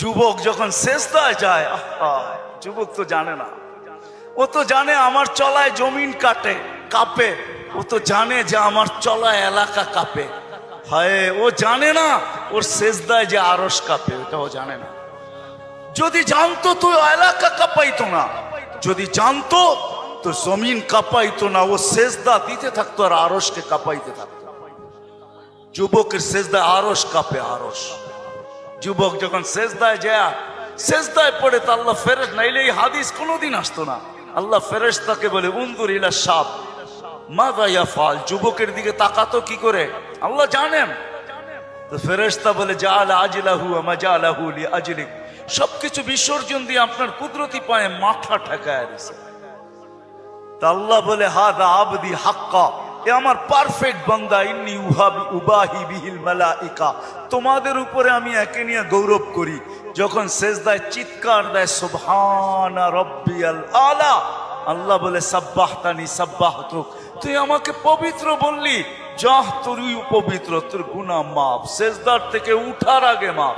যুবক যখন শেষদায় যায় যুবক তো জানে না। ও তো জানে আমার চলায় জমিন কাটে, কাঁপে। ও তো জানে যে আমার চলায় এলাকা কাঁপে। হায়, ও জানে না, ওর শেষদায় যে আরস কাঁপে ওটা ও জানে না। যদি জানতো তো এলাকা কাঁপাইতো না, যদি জানতো তো জমিন কাঁপাইতো না, ও শেষদা দিতে থাকতো আর আরসকে কাঁপাইতে থাকতো। যুবকের শেষদায় আরস কাঁপে আরস যুবক যখন শেষদায় যায় শেষদায় পড়ে তো আল্লাহ ফেরেস নাইলে এই হাদিস কোনোদিন আসতো না। আল্লাহ ফেরেস তাকে বলে উন্দুর ইলা সাপ মা গাইয়া ফাল যুবকের দিকে তাকাতো কি করে? আল্লাহ জানেন। তো ফেরেশতা বলে যা আজিলাহু আমা যা আজলিক। সবকিছু বিসর্জন দিয়ে আপনার কুদরতি পায়ে মাথা ঠেকায় দিছে। আল্লাহ বলে হাদা আবদি হাক্কা। এ আমার পারফেক্ট বান্দা, ইন্নি উহাবি উবাহি বিহিল মালাইকা। তোমাদের উপরে আমি একে নিয়ে গৌরব করি। যখন সেজদায় চিৎকার দেয়, সুবহানা রব্বিয়াল আলা। আল্লাহ বলে, সাব্বাহতানি সাব্বাহ তুই আমাকে পবিত্র বললি, যাহ, তোরই পবিত্র তোর গুণা মাপ সেজদার থেকে উঠার আগে মাপ